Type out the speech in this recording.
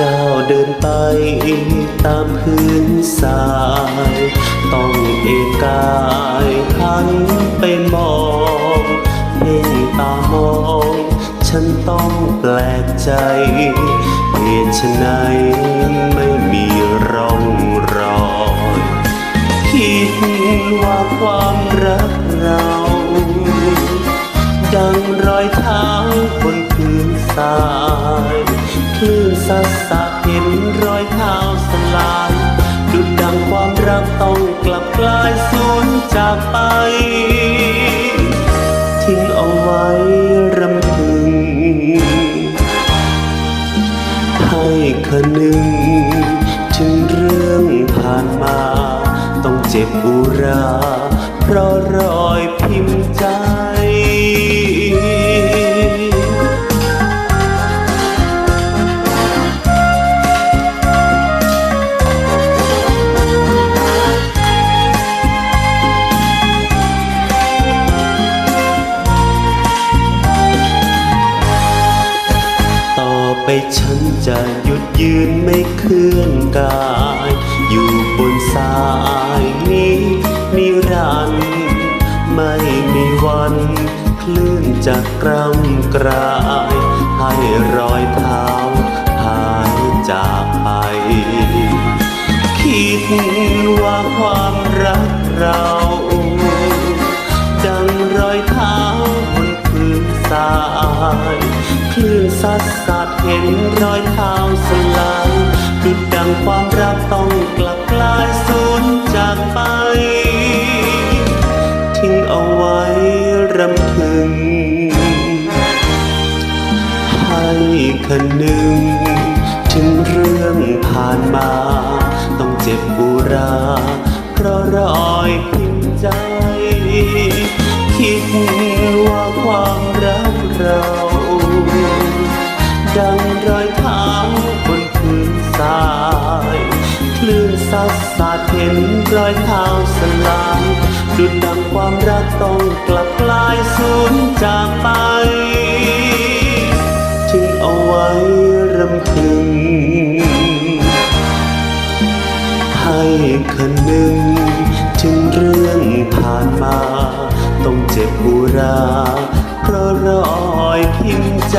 ก้าวเดินไปตามพื้นทราย ต้องเอกกายหันไปมองเพ่งตามอง ฉันต้องแปลกใจเหตุไฉนไม่มีร่องรอยคิดว่าความรักเราดังรอยเท้าบนพื้นทราย ลื่นซัดสะเห็นรอยเท้าสลายดุดดังความรักต้องกลับกลายสูญจากไป ทิ้งเอาไว้รำพึง ให้คะนึงถึงเรื่องผ่านมา ต้องเจ็บอุรา เพราะรอย ไปฉันจะหยุดยืนไม่เคลื่อนกาย อยู่บนสายนี้นิรันดร์ไม่มีวันคลื่นจะกรำกราย ให้รอยเท้าหายจากไป คิดว่าความรักเราดังรอยเท้าบนพื้นทรายคลื่นซัด ดเห็นรอยเท้าสลายดุดดังความรักต้องกลับกลายสูญจากไป ทิ้งเอาไว้รำพึง ให้คะนึงถึงเรื่องผ่านมา ต้องเจ็บบุรา เพราะรอยพิมพ์ใจคิด อยเท้าสลายดุดดังความรักต้องกลับกลายสูญจากไปทิ้งเอาไว้รำพึง ให้คะนึงถึงเรื่องผ่านมา ต้องเจ็บบุราเพราะรอยพิมพ์ใจ